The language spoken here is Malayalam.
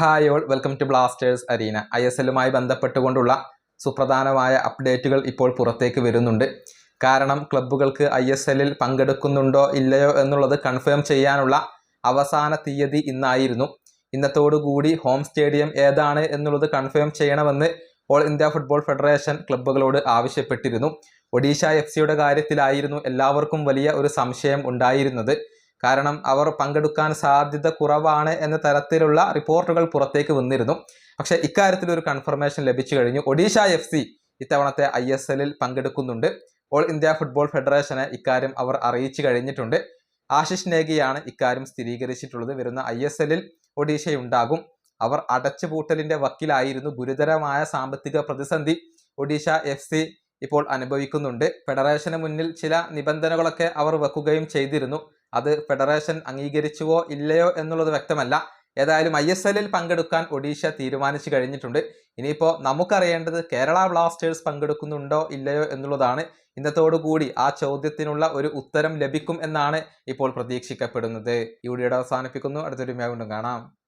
Hi all welcome to Blasters arena I S എല്ലുമായി ബന്ധപ്പെട്ടുകൊണ്ടുള്ള സുപ്രധാനമായ അപ്ഡേറ്റുകൾ ഇപ്പോൾ പുറത്തേക്ക് വരുന്നുണ്ട്. കാരണം ക്ലബ്ബുകൾക്ക് ഐ എസ് എല്ലിൽ പങ്കെടുക്കുന്നുണ്ടോ ഇല്ലയോ എന്നുള്ളത് കൺഫേം ചെയ്യാനുള്ള അവസാന തീയതി ഇന്നായിരുന്നു. ഇന്നത്തോടുകൂടി ഹോം സ്റ്റേഡിയം ഏതാണ് എന്നുള്ളത് കൺഫേം ചെയ്യണമെന്ന് ഓൾ ഇന്ത്യ ഫുട്ബോൾ ഫെഡറേഷൻ ക്ലബ്ബുകളോട് ആവശ്യപ്പെട്ടിരുന്നു. ഒഡീഷ എഫ് സിയുടെ കാര്യത്തിലായിരുന്നു എല്ലാവർക്കും വലിയ ഒരു സംശയം ഉണ്ടായിരുന്നത്. കാരണം അവർ പങ്കെടുക്കാൻ സാധ്യത കുറവാണ് എന്ന തരത്തിലുള്ള റിപ്പോർട്ടുകൾ പുറത്തേക്ക് വന്നിരുന്നു. പക്ഷെ ഇക്കാര്യത്തിൽ ഒരു കൺഫർമേഷൻ ലഭിച്ചു കഴിഞ്ഞു. ഒഡീഷ എഫ് സി ഇത്തവണത്തെ ഐ എസ് എല്ലിൽ പങ്കെടുക്കുന്നുണ്ട്. ഓൾ ഇന്ത്യ ഫുട്ബോൾ ഫെഡറേഷനെ ഇക്കാര്യം അവർ അറിയിച്ചു കഴിഞ്ഞിട്ടുണ്ട്. ആശിഷ് നേഗിയാണ് ഇക്കാര്യം സ്ഥിരീകരിച്ചിട്ടുള്ളത്. വരുന്ന ഐ എസ് എല്ലിൽ ഒഡീഷയുണ്ടാകും. അവർ അടച്ചുപൂട്ടലിന്റെ വക്കിലായിരുന്നു. ഗുരുതരമായ സാമ്പത്തിക പ്രതിസന്ധി ഒഡീഷ എഫ് സി ഇപ്പോൾ അനുഭവിക്കുന്നുണ്ട്. ഫെഡറേഷന് മുന്നിൽ ചില നിബന്ധനകളൊക്കെ അവർ വെക്കുകയും ചെയ്തിരുന്നു. അത് ഫെഡറേഷൻ അംഗീകരിച്ചുവോ ഇല്ലയോ എന്നുള്ളത് വ്യക്തമല്ല. ഏതായാലും ഐ എസ് എല്ലിൽ പങ്കെടുക്കാൻ ഒഡീഷ തീരുമാനിച്ചു കഴിഞ്ഞിട്ടുണ്ട്. ഇനിയിപ്പോൾ നമുക്കറിയേണ്ടത് കേരള ബ്ലാസ്റ്റേഴ്സ് പങ്കെടുക്കുന്നുണ്ടോ ഇല്ലയോ എന്നുള്ളതാണ്. ഇന്നത്തോടുകൂടി ആ ചോദ്യത്തിനുള്ള ഒരു ഉത്തരം ലഭിക്കും എന്നാണ് ഇപ്പോൾ പ്രതീക്ഷിക്കപ്പെടുന്നത്. ഈ വീഡിയോയുടെ അവസാനിപ്പിക്കുന്നു. അടുത്തൊരു മേഖലും കാണാം.